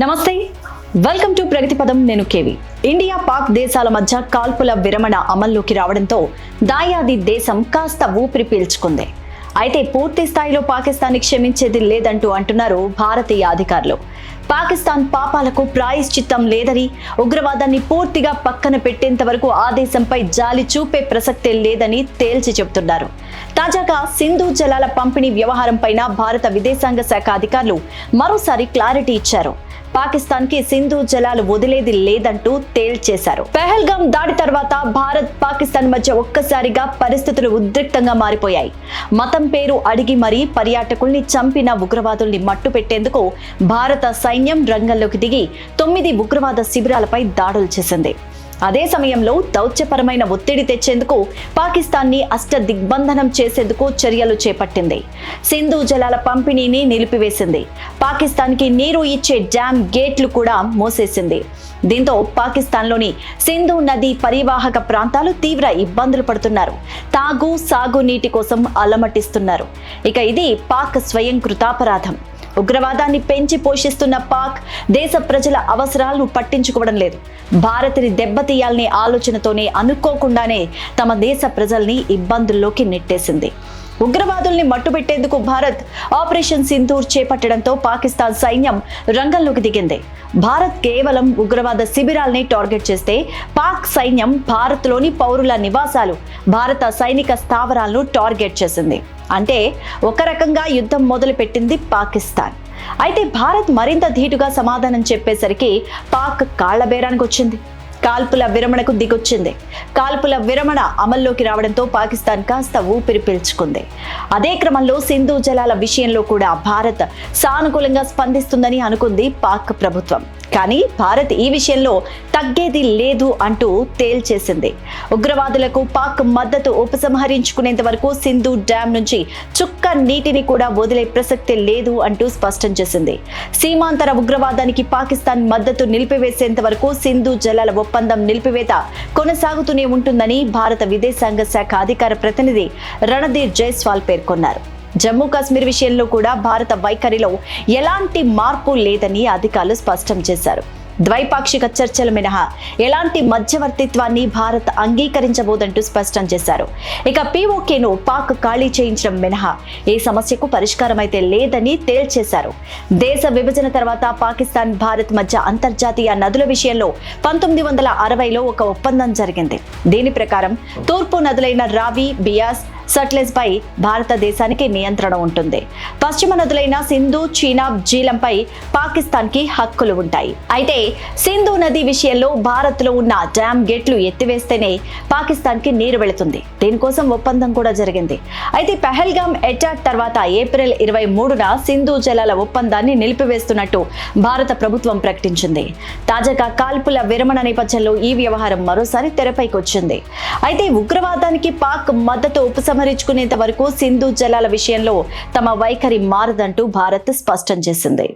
నమస్తే. Welcome to ప్రగతి పదం నేను కేవి ఇండియా పాక్ దేశాల మధ్య కాల్పుల విరమణ అమల్లోకి రావడంతో దాయాది దేశం కాస్త ఊపిరి పీల్చుకుంది. అయితే పూర్తి స్థాయిలో పాకిస్తాన్ క్షమించేది లేదంటూ అంటున్నారు భారతీయ అధికారులు. పాకిస్తాన్ పాపాలకు ప్రాయశ్చిత్తం లేదని ఉగ్రవాదాన్ని పూర్తిగా పక్కన పెట్టేంత వరకు ఆ దేశంపై జాలి చూపే ప్రసక్తే లేదని తేల్చి చెబుతున్నారు. తాజాగా సింధు జలాల పంపిణీ వ్యవహారం పైన భారత విదేశాంగ శాఖ అధికారులు మరోసారి క్లారిటీ ఇచ్చారు. పాకిస్తాన్కి సింధు జలాలు వదిలేది లేదంటూ తేల్చేశారు. పెహల్గాం దాడి తర్వాత భారత్ పాకిస్తాన్ మధ్య ఒక్కసారిగా పరిస్థితులు ఉద్రిక్తంగా మారిపోయాయి. మతం పేరు అడిగి మరీ పర్యాటకుల్ని చంపిన ఉగ్రవాదుల్ని మట్టు పెట్టేందుకు భారత సైన్యం రంగంలోకి దిగి తొమ్మిది ఉగ్రవాద శిబిరాలపై దాడులు చేసింది. అదే సమయంలో దౌత్యపరమైన ఒత్తిడి తెచ్చేందుకు పాకిస్తాన్ని అష్ట దిగ్బంధనం చేసేందుకు చర్యలు చేపట్టింది. సింధు జలాల పంపిణీని నిలిపివేసింది. పాకిస్తాన్కి నీరు ఇచ్చే డ్యామ్ గేట్లు కూడా మూసేసింది. దీంతో పాకిస్తాన్లోని సింధు నది పరివాహక ప్రాంతాలు తీవ్ర ఇబ్బందులు పడుతున్నారు. తాగు సాగు నీటి కోసం అలమటిస్తున్నారు. ఇక ఇది పాక్ స్వయం కృతాపరాధం ఉగ్రవాదాన్ని పెంచి పోషిస్తున్న పాక్ దేశ ప్రజల అవసరాలను పట్టించుకోవడం లేదు. భారత్ని దెబ్బతీయాలనే ఆలోచనతోనే అనుకోకుండానే తమ దేశ ప్రజల్ని ఇబ్బందుల్లోకి నెట్టేసింది. ఉగ్రవాదుల్ని మట్టుబెట్టేందుకు భారత్ ఆపరేషన్ సింధూర్ చేపట్టడంతో పాకిస్తాన్ సైన్యం రంగంలోకి దిగింది. భారత్ కేవలం ఉగ్రవాద శిబిరాల్ని టార్గెట్ చేస్తే పాక్ సైన్యం భారత్లోని పౌరుల నివాసాలు భారత సైనిక స్థావరాలను టార్గెట్ చేసింది. అంటే ఒక రకంగా యుద్ధం మొదలుపెట్టింది పాకిస్తాన్. అయితే భారత్ మరింత ధీటుగా సమాధానం చెప్పేసరికి పాక్ కాళ్ళబేరానికి వచ్చింది కాల్పుల విరమణకు దిగొచ్చింది. కాల్పుల విరమణ అమల్లోకి రావడంతో పాకిస్తాన్ కాస్త ఊపిరి పీల్చుకుంది. అదే క్రమంలో సింధు జలాల విషయంలో కూడా భారత్ సానుకూలంగా స్పందిస్తుందని అనుకుంది పాక్ ప్రభుత్వం. కానీ భారత్ ఈ విషయంలో తగ్గేది లేదు అంటూ తేల్చేసింది. ఉగ్రవాదులకు పాక్ మద్దతు ఉపసంహరించుకునేంత వరకు సింధు డ్యామ్ నుంచి చుక్క నీటిని కూడా వదిలే ప్రసక్తి లేదు అంటూ స్పష్టం చేసింది. సీమాంతర ఉగ్రవాదానికి పాకిస్తాన్ మద్దతు నిలిపివేసేంత వరకు సింధు జలాల ఒప్పందం నిలిపివేత కొనసాగుతూనే ఉంటుందని భారత విదేశాంగ శాఖ అధికార ప్రతినిధి రణధీర్ జైస్వాల్ పేర్కొన్నారు. జమ్మూ కాశ్మీర్ విషయంలో కూడా భారత వైఖరిలో ఎలాంటి మార్పు లేదని అధికారులు స్పష్టం చేశారు. ద్వైపాక్షిక చర్చలు మినహా ఎలాంటి మధ్యవర్తిత్వాన్ని భారత్ అంగీకరించబోదంటూ స్పష్టం చేశారు. ఇక పీఓకేను పాక్ ఖాళీ చేయించడం మినహా ఏ సమస్యకు పరిష్కారం అయితే లేదని తేల్చేశారు. దేశ విభజన తర్వాత పాకిస్తాన్ భారత్ మధ్య అంతర్జాతీయ నదుల విషయంలో పంతొమ్మిది వందల అరవైలో ఒక ఒప్పందం జరిగింది. దీని ప్రకారం తూర్పు నదులైన రావి బియాస్ సట్లెజ్ పై భారతదేశానికి నియంత్రణ ఉంటుంది. పశ్చిమ నదులైన సింధు చీనాబ్ జీలంపై పాకిస్తాన్కి హక్కులు ఉంటాయి. అయితే సింధు నది విషయంలో భారత్లో ఉన్న డ్యామ్ గేట్లు ఎత్తివేస్తేనే పాకిస్తాన్కి నీరు వెళుతుంది. దీనికోసం ఒప్పందం కూడా జరిగింది. అయితే పెహల్గామ్ అటాక్ తర్వాత ఏప్రిల్ ఇరవై మూడున సింధు జలాల ఒప్పందాన్ని నిలిపివేస్తున్నట్టు భారత ప్రభుత్వం ప్రకటించింది. తాజాగా కాల్పుల విరమణ నేపథ్యంలో ఈ వ్యవహారం మరోసారి తెరపైకి వచ్చింది అయితే ఉగ్రవాదానికి పాక్ మద్దతు ఉపసంహరించుకునేంత వరకు సింధు జలాల విషయంలో తమ వైఖరి మారదంటూ భారత్ స్పష్టం చేసింది.